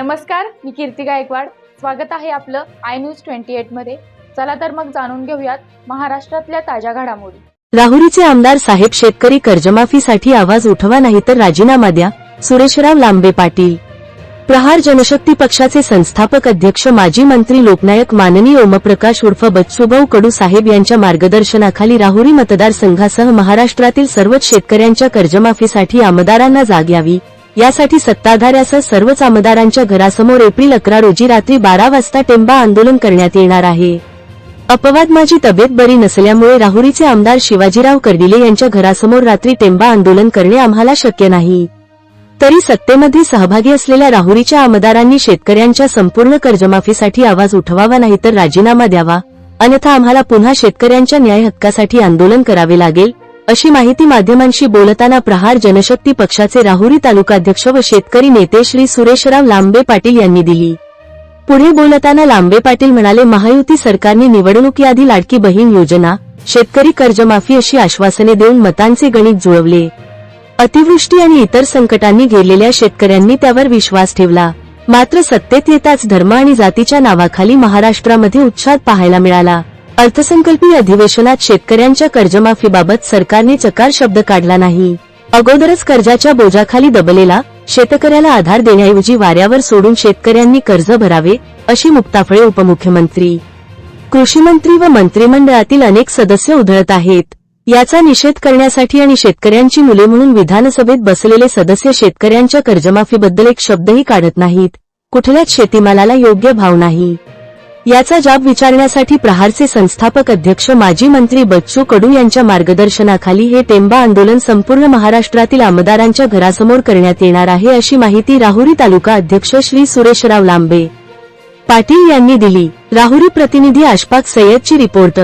नमस्कार मी कीर्ती गायकवाड. स्वागत आहे आपलं आय न्यूज ट्वेंटी एटमध्ये. चला तर मग जाणून घेऊयात महाराष्ट्रातल्या ताज्या घडामोडी. राहुरीचे आमदार साहेब शेतकरी कर्जमाफीसाठी आवाज उठवा नाही तर राजीनामा द्या सुरेशराव लांबे पाटील. प्रहार जनशक्ती पक्षाचे संस्थापक अध्यक्ष माजी मंत्री लोकनायक माननीय ओमप्रकाश उर्फ बच्चूभाऊ कडू साहेब यांच्या मार्गदर्शनाखाली राहुरी मतदारसंघासह महाराष्ट्रातील सर्वच शेतकऱ्यांच्या कर्जमाफीसाठी आमदारांना जाग यावी. यासाठी सत्ताधाऱ्यासह सर्वच आमदारांच्या घरासमोर एप्रिल अकरा रोजी रात्री बारा वाजता टेंबा आंदोलन करण्यात येणार आहे. अपवाद माझी तब्येत बरी नसल्यामुळे राहुरीचे आमदार शिवाजीराव कर्डिले यांच्या घरासमोर रात्री टेंबा आंदोलन करणे आम्हाला शक्य नाही. तरी सत्तेमध्ये सहभागी असलेल्या राहुरीच्या आमदारांनी शेतकऱ्यांच्या संपूर्ण कर्जमाफीसाठी आवाज उठवावा नाही तर राजीनामा द्यावा. अन्यथा आम्हाला पुन्हा शेतकऱ्यांच्या न्याय हक्कासाठी आंदोलन करावे लागेल. अशी माहिती माध्यमांशी बोलताना प्रहार जनशक्ती पक्षाचे राहुरी तालुकाध्यक्ष व शेतकरी नेते श्री सुरेशराव लांबे पाटील यांनी दिली. पुढे बोलताना लांबे पाटील म्हणाले महायुती सरकारने निवडणुकीआधी लाडकी बहीण योजना शेतकरी कर्जमाफी अशी आश्वासने देऊन मतांचे गणित जुळवले. अतिवृष्टी आणि इतर संकटांनी घेरलेल्या शेतकऱ्यांनी त्यावर विश्वास ठेवला. मात्र सत्तेत येताच धर्म आणि जातीच्या नावाखाली महाराष्ट्रामध्ये उच्छाद पाहायला मिळाला. अर्थसंकल्पीय अधिवेशनात शेतकऱ्यांच्या कर्जमाफीबाबत सरकारने चकार शब्द काढला नाही. अगोदरच कर्जाच्या बोजाखाली दबलेला शेतकऱ्याला आधार देण्याऐवजी वाऱ्यावर सोडून शेतकऱ्यांनी कर्ज भरावे अशी मुक्ताफळे उपमुख्यमंत्री. कृषीमंत्री व मंत्रिमंडळातील अनेक सदस्य उधळत आहेत. याचा निषेध करण्यासाठी आणि शेतकऱ्यांची मुले म्हणून विधानसभेत बसलेले सदस्य शेतकऱ्यांच्या कर्जमाफीबद्दल एक शब्दही काढत नाहीत. कुठल्याच शेतीमालाला योग्य भाव नाही. याचा जाब विचारण्यासाठी प्रहारचे संस्थापक अध्यक्ष माजी मंत्री बच्चू कडू यांच्या मार्गदर्शनाखाली हे टेंबा आंदोलन संपूर्ण महाराष्ट्रातील आमदारांच्या घरासमोर करण्यात येणार आहे अशी माहिती राहुरी तालुका अध्यक्ष श्री सुरेशराव लांबे. पाटील यांनी दिली. राहुरी प्रतिनिधी आशपाक सय्यदची रिपोर्ट.